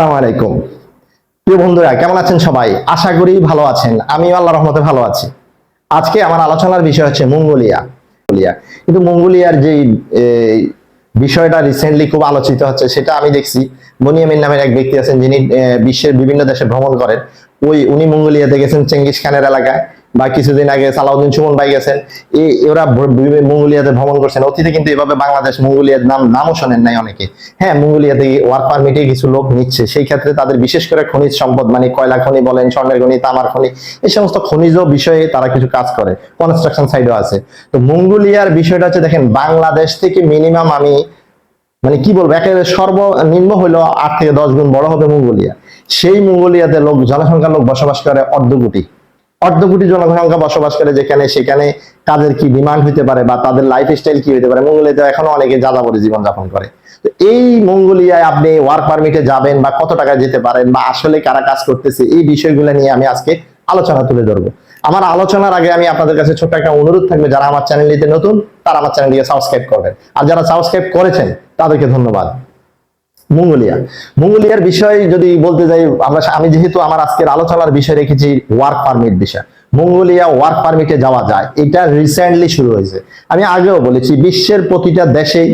আসসালামু আলাইকুম। প্রিয় বন্ধুরা, কেমন আছেন সবাই? আশা করি ভালো আছেন। আমি আল্লাহ রহমতে ভালো আছি। আজকে আমার আলোচনার বিষয় হচ্ছে মঙ্গোলিয়া। কিন্তু মঙ্গোলিয়ার যে বিষয়টা রিসেন্টলি খুব আলোচিত হচ্ছে, সেটা আমি দেখছি। বনিয়ামিন নামের এক ব্যক্তি আছেন, যিনি বিশ্বের বিভিন্ন দেশে ভ্রমণ করেন। ওই, উনি মঙ্গোলিয়াতে গেছেন চেঙ্গিস খানের এলাকায়। বা কিছুদিন আগে সালাউদ্দিন সুমন ভাই গেছেন এই ওরা মঙ্গোলিয়াতে ভ্রমণ করছেন। অতীতে কিন্তু এভাবে বাংলাদেশ মঙ্গোলিয়ার নাম নামও শোনেন নাই অনেকে। হ্যাঁ মঙ্গোলিয়াতে ওয়ার্ক পারমিটে কিছু লোক নিচ্ছে। সেই ক্ষেত্রে তাদের বিশেষ করে খনিজ সম্পদ মানে কয়লা খনি বলেন, স্বর্ণের খনি, তামার খনি, এই সমস্ত খনিজ বিষয়ে তারা কিছু কাজ করে। কনস্ট্রাকশন সাইডও আছে। তো মঙ্গোলিয়ার বিষয়টা হচ্ছে, দেখেন, বাংলাদেশ থেকে মিনিমাম আমি মানে কি বলব, একেবারে সর্বনিম্ন হইল আট থেকে দশ গুণ বড় হবে মঙ্গোলিয়া। সেই মঙ্গোলিয়াতে লোক জনসংখ্যার লোক বসবাস করে অর্ধ কোটি। অর্ধ কোটি জনসংখ্যা বসবাস করে যেখানে সেখানে কাজের কি ডিমান্ড হতে পারে বা তাদের লাইফ স্টাইল কি হতে পারে? মঙ্গোলিয়াতে এখনও অনেকে যাযাবরে জীবনযাপন করে। তো এই মঙ্গোলিয়ায় আপনি ওয়ার্ক পারমিটে যাবেন বা কত টাকা যেতে পারেন বা আসলে কারা কাজ করতেছে, এই বিষয়গুলো নিয়ে আমি আজকে আলোচনা তুলে ধরবো। আমার আলোচনার আগে আমি আপনাদের কাছে ছোট্ট একটা অনুরোধ থাকবে, যারা আমার চ্যানেলটিতে নতুন, তারা আমার চ্যানেলটিকে সাবস্ক্রাইব করবেন। আর যারা সাবস্ক্রাইব করেছেন, তাদেরকে ধন্যবাদ। মঙ্গোলিয়া। মঙ্গোলিয়ার বিষয় যদি বলতে যাই, আমরা আমি যেহেতু আমার আজকের আলোচনার বিষয় রেখেছি ওয়ার্ক পারমিট বিষয়। মঙ্গোলিয়া ওয়ার্ক পারমিটে যাওয়া যায়, এটা রিসেন্টলি শুরু হয়েছে। আমি আগেও বলেছি, বিশ্বের প্রতিটা দেশেই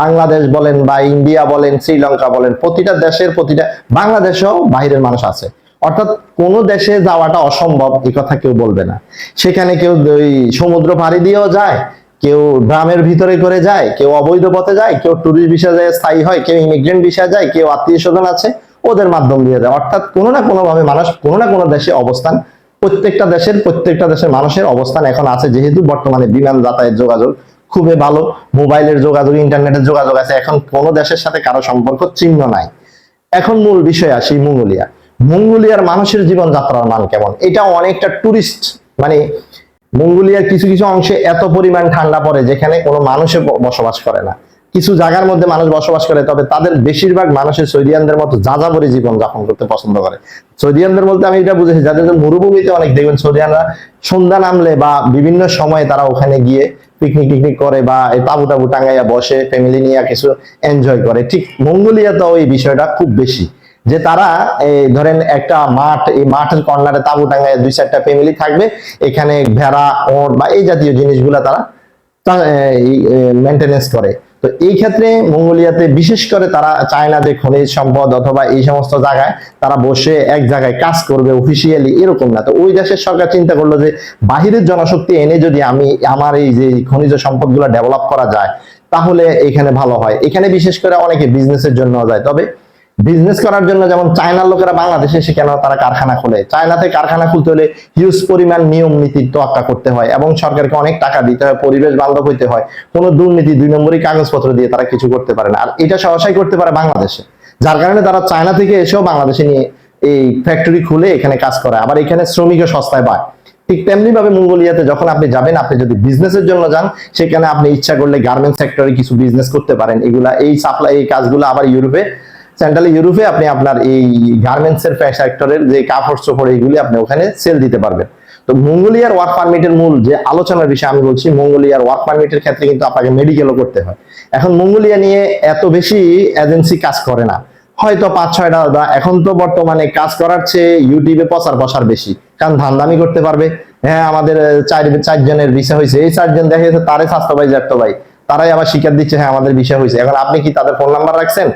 বাংলাদেশ বলেন বা ইন্ডিয়া বলেন, শ্রীলঙ্কা বলেন, প্রতিটা দেশের প্রতিটা বাংলাদেশেও বাহিরের মানুষ আছে। অর্থাৎ কোনো দেশে যাওয়াটা অসম্ভব এই কথা কেউ বলবে না। সেখানে কেউ ওই সমুদ্র পাড়ি দিয়েও যায় কেউ গ্রামের ভিতরে করে যায়, কেউ অবৈধ পথে যায়, কেউ টুরিস্ট ভিসা যায় স্থায়ী হয়, কেউ ইমিগ্রেন্ট ভিসা যায়, কেউ আত্মীয় স্বজন আছে, ওদের মাধ্যম দিয়ে যায়। অর্থাৎ কোনো না কোনো ভাবে মানুষ, কোনো না কোনো দেশে অবস্থান, প্রত্যেকটা দেশের প্রত্যেকটা দেশের মানুষের অবস্থান এখন আছে, যেহেতু বর্তমানে বিমান যাতায়াত যোগাযোগ খুবই ভালো, মোবাইলের যোগাযোগ ইন্টারনেটের যোগাযোগ আছে, এখন কোনো দেশের সাথে কারও সম্পর্ক চিহ্ন নাই। এখন মূল বিষয় আসি মঙ্গোলিয়া। মঙ্গোলিয়ার মানুষের জীবনযাত্রার মান কেমন? এটা অনেকটা টুরিস্ট মানে মঙ্গোলিয়ার কিছু কিছু অংশে এত পরিমাণ ঠান্ডা পড়ে যেখানে কোনো মানুষে বসবাস করে না। কিছু জায়গার মধ্যে মানুষ বসবাস করে, তবে তাদের বেশিরভাগ মানুষের সৌদিয়ানদের মতো যাযাবরী জীবন যাপন করতে পছন্দ করে। সৌদিয়ানদের বলতে আমি এটা বুঝেছি, যাদের মরুভূমিতে অনেক, দেখবেন সৌদিয়ানরা সন্ধ্যা নামলে বা বিভিন্ন সময়ে তারা ওখানে গিয়ে পিকনিক টিকনিক করে বা এই তাবু টাবু টাঙ্গাইয়া বসে ফ্যামিলি নিয়ে কিছু এনজয় করে। ঠিক মঙ্গোলিয়াতেও এই বিষয়টা খুব বেশি। যে তারা এই ধরেন একটা মাঠ, এই মাঠের কর্নারে তাবু টাঙ্গায় দুই চারটা ফ্যামিলি থাকবে। এখানে ভেড়া, ওর বা এই জাতীয় জিনিসগুলা তারা মেনটেনেন্স করে। তো এই ক্ষেত্রে মঙ্গোলিয়াতে বিশেষ করে তারা চায় না যে খনিজ সম্পদ অথবা এই সমস্ত জায়গায় তারা বসে এক জায়গায় কাজ করবে অফিসিয়ালি এরকম না। তো ওই দেশের সরকার চিন্তা করল যে বাহিরের জনশক্তি এনে যদি আমি আমার এই যে খনিজ সম্পদগুলো ডেভেলপ করা যায়, তাহলে এখানে ভালো হয়। এখানে বিশেষ করে অনেকে বিজনেসের জন্য যায়। তবে বিজনেস করার জন্য যেমন চায়নার লোকেরা বাংলাদেশে এসে কেন তারা কারখানা খোলে? চায়নাতে কারখানা খুলতে হলে হিউজ পরিমাণ নিয়ম নীতি তোয়াক্কা করতে হয় এবং সরকারকে অনেক টাকা দিতে হয়, পরিবেশ বান্ধব হইতে হয়। কোনো দুর্নীতি দুই নম্বরই কাগজপত্র দিয়ে তারা কিছু করতে পারে না। আর এটা সহসাই করতে পারে বাংলাদেশে। যার কারণে তারা চায়না থেকে এসেও বাংলাদেশে নিয়ে এই ফ্যাক্টরি খুলে এখানে কাজ করে। আবার এখানে শ্রমিকও সস্তায় পায়। ঠিক তেমনি ভাবে মঙ্গোলিয়াতে যখন আপনি যাবেন, আপনি যদি বিজনেসের জন্য যান, সেখানে আপনি ইচ্ছা করলে গার্মেন্টস সেক্টরে কিছু বিজনেস করতে পারেন। এগুলা এই সাপ্লাই এই কাজগুলো আবার ইউরোপে সেন্ট্রাল ইউরোপে আপনি আপনার এই গার্মেন্টস এর সেক্টরের যে কাপড় চোপড় এইগুলি আপনি ওখানে সেল দিতে পারবেন। তো মঙ্গোলিয়ার ওয়ার্ক পারমিটের মূল যে আলোচনার বিষয় আমি বলছি, মঙ্গোলিয়ার ওয়ার্ক পারমিটের ক্ষেত্রে কিন্তু আপনাকে মেডিকেলও করতে হয়। এখন মঙ্গোলিয়া নিয়ে এত বেশি এজেন্সি কাজ করে না। হয়তো পাঁচ ছয়টা বা এখন তো বর্তমানে কাজ করার চেয়ে ইউটিউবে প্রচার প্রসার বেশি। কারণ ধান্দামি করতে পারবে। হ্যাঁ আমাদের চার চারজনের বিষয় হয়েছে। এই চারজন দেখা যাচ্ছে তারে স্বাস্থ্য ভাই জ্যাঠতো ভাই তারাই আবার স্বীকার দিচ্ছে হ্যাঁ আমাদের বিষয় হয়েছে। এখন আপনি কি তাদের ফোন নাম্বার রাখছেন?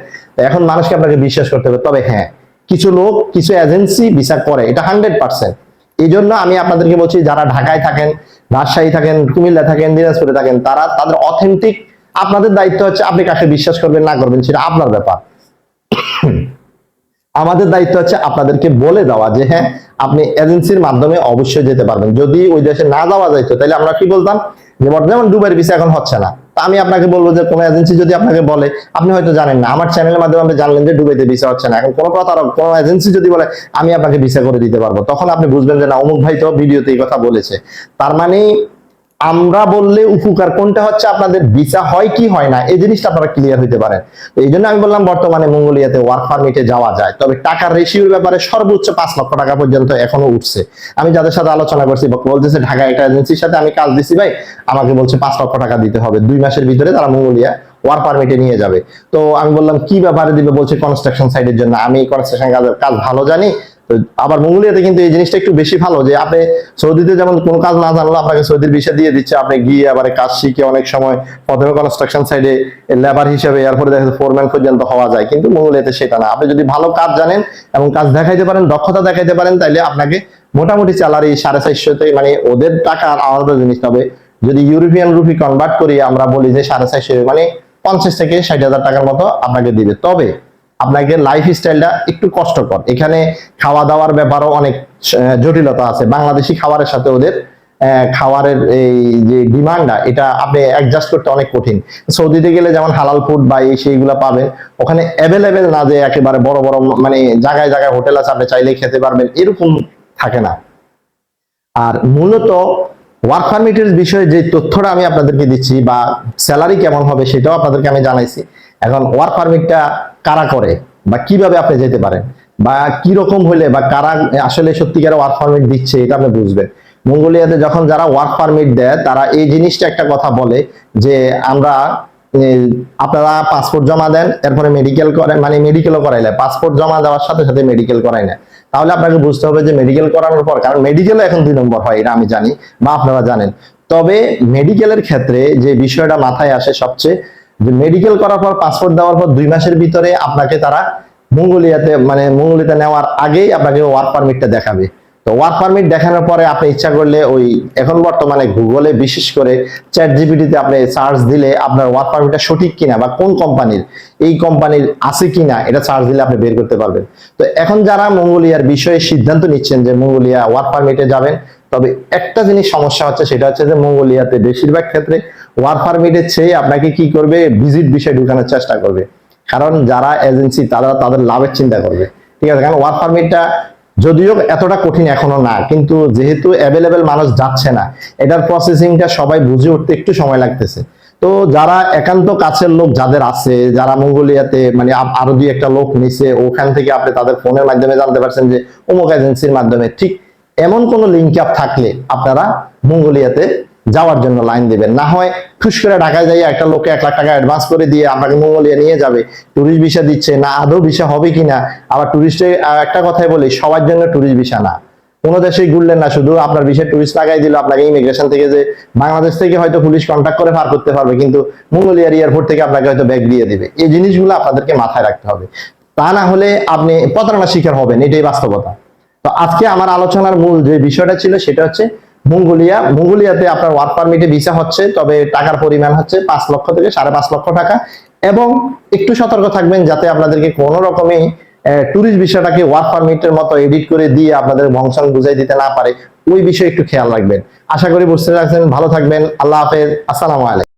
এখন মানুষকে আপনাকে বিশ্বাস করতে হবে। তবে হ্যাঁ কিছু লোক, কিছু এজেন্সি বিচার করে, এটা হান্ড্রেড পার্সেন্ট এই জন্য আমি আপনাদেরকে বলছি, যারা ঢাকায় থাকেন, রাজশাহী থাকেন, কুমিল্লা থাকেন, দিনাজপুরে থাকেন, তারা তাদের অথেন্টিক আপনাদের দায়িত্ব হচ্ছে, আপনি কাকে বিশ্বাস করবেন, না করবেন, সেটা আপনার ব্যাপার। আমাদের দায়িত্ব হচ্ছে আপনাদেরকে বলে দেওয়া যে হ্যাঁ আপনি এজেন্সির মাধ্যমে অবশ্যই যেতে পারবেন। যদি ওই দেশে না যাওয়া যাইতো, তাহলে আমরা কি বলতাম? যেমন দুবাইয়ের ভিসা এখন হচ্ছে না। আমি আপনাকে বলব যে, কোনো এজেন্সি যদি আপনাকে বলে, আপনি হয়তো জানেন না। আমার চ্যানেলের মাধ্যমে আপনি জানলেন যে ডুবাইতে ভিসা হচ্ছে না। এখন কোনো প্রতারক কোনো এজেন্সি যদি বলে, আমি আপনাকে ভিসা করে দিতে পারব। তখন আপনি বুঝবেন যে, না, অমুক ভাই তো ভিডিওতে এই কথা বলেছে। তার মানে আমরা বললে উপকার কোনটা হচ্ছে? আপনাদের ভিসা হয় কি হয় না? এই জিনিসটা আপনারা ক্লিয়ার হইতে পারেন। এই জন্য আমি বললাম, বর্তমানে মঙ্গোলিয়াতে ওয়ার্ক পারমিটে যাওয়া যায়। তবে টাকার রেশিওর ব্যাপারে সর্বোচ্চ পাঁচ লক্ষ টাকা পর্যন্ত এখনও উঠছে। আমি যাদের সাথে আলোচনা করছি বলতেছে, ঢাকা একটা এজেন্সির সাথে আমি কাজ দিছি ভাই, আমাকে বলছে পাঁচ লক্ষ টাকা দিতে হবে। দুই মাসের ভিতরে তারা মঙ্গোলিয়া ওয়ার্ক পারমিটে নিয়ে যাবে। তো আমি বললাম, কি ব্যাপারে দিবে? বলছে কনস্ট্রাকশন সাইডের জন্য। আমি কনস্ট্রাকশন কাজ ভালো জানি আবার মঙ্গোলিয়াতে কিন্তু এই জিনিসটা একটু বেশি ভালো যে আপনি সৌদিতে যেমন কোনো কাজ না জানলো আপনাকে সৌদির বিষয় দিয়ে দিচ্ছে, আপনি গিয়ে আবার কাজ শিখে অনেক সময় প্রথমে কনস্ট্রাকশন সাইডে লেবার হিসেবে এরপরে দেখা যাচ্ছে ফোরম্যান পর্যন্ত হওয়া যায়, কিন্তু মঙ্গোলিয়াতে সেটা না। আপনি যদি ভালো কাজ জানেন এবং কাজ দেখাইতে পারেন, দক্ষতা দেখাইতে পারেন, তাইলে আপনাকে মোটামুটি স্যালারি সাড়ে চারশোতে মানে ওদের টাকা আলাদা জিনিস হবে। যদি ইউরোপিয়ান রুপি কনভার্ট করি, আমরা বলি যে সাড়ে চারশো মানে পঞ্চাশ থেকে ষাট হাজার টাকার মতো আপনাকে দিবে। তবে আপনাকে লাইফ স্টাইলটা একটু কষ্টকর। এখানে খাওয়া দাওয়ার ব্যাপারও অনেক জটিলতা আছে। বাংলাদেশি খাবারের সাথে ওদের খাবারের এই যে ডিমান্ডটা, এটা আপনি অ্যাডজাস্ট করতে অনেক কঠিন। সৌদিতে গেলে যেমন হালাল ফুড বা এই সেইগুলো পাবেন, ওখানে অ্যাভেলেবেল না যে একেবারে বড় বড় মানে জায়গায় জায়গায় হোটেল আছে, আপনি চাইলেই খেতে পারবেন, এরকম থাকে না। আর মূলত ওয়ার্ক পারমিটের বিষয়ে যে তথ্যটা আমি আপনাদেরকে দিচ্ছি বা স্যালারি কেমন হবে সেটাও আপনাদেরকে আমি জানাইছি। এখন ওয়ার্ক পারমিটটা কারা করে বা কীভাবে আপনি যেতে পারেন বা কি রকম হলে বা কারা আসলে সত্যিকার ওয়ার্ক পারমিট দিচ্ছে, এটা আপনি বুঝবেন। মঙ্গোলিয়াতে যখন যারা ওয়ার্ক পারমিট দেয়, তারা এই জিনিসটা একটা কথা বলে যে আমরা আপনারা পাসপোর্ট জমা দেন, এরপরে মেডিকেল করে মানে মেডিকেলও করাই করাইলে পাসপোর্ট জমা দেওয়ার সাথে সাথে মেডিকেল করাই না। তাহলে আপনাকে বুঝতে হবে যে মেডিকেল করানোর পর, কারণ মেডিকেলও এখন দুই নম্বর হয়, এটা আমি জানি বা আপনারা জানেন। তবে মেডিকেলের ক্ষেত্রে যে বিষয়টা মাথায় আসে সবচেয়ে যে মেডিকেল করার পর পাসপোর্ট দেওয়ার পর দুই মাসের ভিতরে আপনাকে তারা মঙ্গোলিয়াতে মানে মঙ্গোলিয়াতে নেওয়ার আগেই আপনাকে ওয়ার্ক পারমিটটা দেখাবে। তো ওয়ার্ক পারমিট দেখানোর পরে আপনি ইচ্ছা করলে ওই এখন বর্তমানে গুগলে বিশেষ করে চ্যাট জিপিটিতে আপনি সার্চ দিলে আপনার ওয়ার্ক পারমিটটা সঠিক কিনা বা কোন কোম্পানির এই কোম্পানির আছে কিনা, এটা সার্চ দিলে আপনি বের করতে পারবেন। তো এখন যারা মঙ্গোলিয়ার বিষয়ে সিদ্ধান্ত নিচ্ছেন যে মঙ্গোলিয়া ওয়ার্ক পারমিটে যাবেন, তবে একটা জিনিস সমস্যা হচ্ছে, সেটা হচ্ছে যে মঙ্গোলিয়াতে বেশিরভাগ ক্ষেত্রে ওয়ার্ক পারমিটের চেয়ে আপনাকে কি করবে? ভিজিট বিষয় ঢুকানোর চেষ্টা করবে। কারণ যারা এজেন্সি তারা তাদের লাভের চিন্তা করবে। ঠিক আছে? কারণ ওয়ার্ক পারমিটটা যদিও এতটা কঠিন এখনও না, কিন্তু যেহেতু অ্যাভেলেবেল মানুষ যাচ্ছে না, এটার প্রসেসিংটা সবাই বুঝে উঠতে একটু সময় লাগতেছে। তো যারা একান্ত কাছের লোক যাদের আছে, যারা মঙ্গোলিয়াতে মানে আরও দুই একটা লোক নিছে, ওখান থেকে আপনি তাদের ফোনের মাধ্যমে জানতে পারছেন যে অমুক এজেন্সির মাধ্যমে। ঠিক এমন কোন লিঙ্ক আপ থাকলে আপনারা মঙ্গোলিয়াতে যাওয়ার জন্য লাইন দিবেন। না হয় ঠুস করে ঢাকায় যাই একটা লোকে এক লাখ টাকা অ্যাডভান্স করে দিয়ে আপনাকে মঙ্গলিয়া নিয়ে যাবে। ট্যুরিস্ট ভিসা দিচ্ছে, না আদৌ ভিসা হবে কিনা? আবার ট্যুরিস্টে একটা কথাই বলি, সবার জন্য ট্যুরিস্ট ভিসা না। কোন দেশে ঘুরলেন না, শুধু আপনার বিষয়ে টুরিস্ট লাগাই দিল, আপনাকে ইমিগ্রেশন থেকে যে বাংলাদেশ থেকে হয়তো পুলিশ কন্ট্যাক্ট করে পার করতে পারবে, কিন্তু মঙ্গোলিয়ার এয়ারপোর্ট থেকে আপনাকে হয়তো ব্যাগ দিয়ে দিবে। এই জিনিসগুলো আপনাদেরকে মাথায় রাখতে হবে। তা না হলে আপনি প্রতারণার শিকার হবেন, এটাই বাস্তবতা। তো আজকে আমার আলোচনার মূল যে বিষয়টা ছিল, সেটা হচ্ছে মঙ্গোলিয়া, মঙ্গোলিয়াতে আপনার ওয়ার্ক পারমিটে ভিসা হচ্ছে, তবে টাকার পরিমাণ হচ্ছে পাঁচ লক্ষ থেকে সাড়ে পাঁচ লক্ষ টাকা। এবং একটু সতর্ক থাকবেন যাতে আপনাদেরকে কোনো রকমই টুরিস্ট বিষয়টাকে ওয়ার্ক পারমিটের মতো এডিট করে দিয়ে আপনাদের বংশন বুঝাই দিতে না পারে, ওই বিষয়ে একটু খেয়াল রাখবেন। আশা করি বুঝতে রাখছেন ভালো থাকবেন, আল্লাহ হাফেজ, আসসালামু আলাইকুম।